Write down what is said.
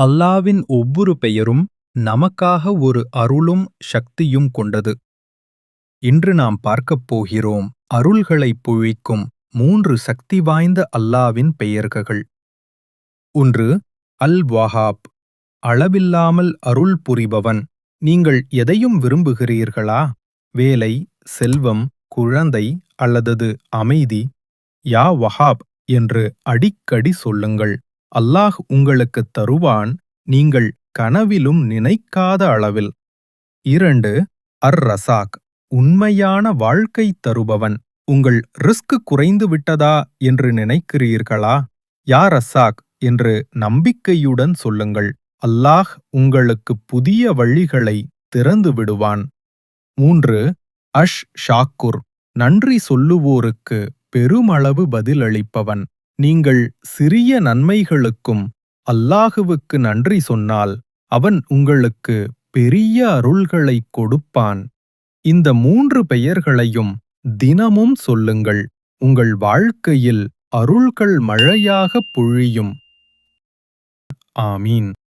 அல்லாவின் ஒவ்வொரு பெயரும் நமக்காக ஒரு அருளும் சக்தியும் கொண்டது. இன்று நாம் பார்க்கப் போகிறோம் அருள்களைப் புழிக்கும் மூன்று சக்தி வாய்ந்த அல்லாவின் பெயர்கள். ஒன்று அல் வஹாப் அளவில்லாமல் அருள் புரிபவன் நீங்கள் எதையும் விரும்புகிறீர்களா? வேலை செல்வம் குழந்தை அல்லது அமைதி யா வஹாப் என்று அடிக்கடி சொல்லுங்கள். அல்லாஹ் உங்களுக்குத் தருவான் நீங்கள் கனவிலும் நினைக்காத அளவில். இரண்டு அர் ரசாக் உண்மையான வாழ்க்கை தருபவன் உங்கள் ரிஸ்க் குறைந்து விட்டதா என்று நினைக்கிறீர்களா? யா ரசாக் என்று நம்பிக்கையுடன் சொல்லுங்கள் அல்லாஹ் உங்களுக்கு புதிய வழிகளை திறந்து விடுவான். மூன்று அஷ் ஷாக்குர் நன்றி சொல்லுவோருக்கு பெருமளவு பதிலளிப்பவன் நீங்கள் சிறிய நன்மைகளுக்கும் அல்லாஹுவுக்கு நன்றி சொன்னால் அவன் உங்களுக்கு பெரிய அருள்களைக் கொடுப்பான். இந்த மூன்று பெயர்களையும் தினமும் சொல்லுங்கள். உங்கள் வாழ்க்கையில் அருள்கள் மழையாகப் பொழியும். ஆமீன்.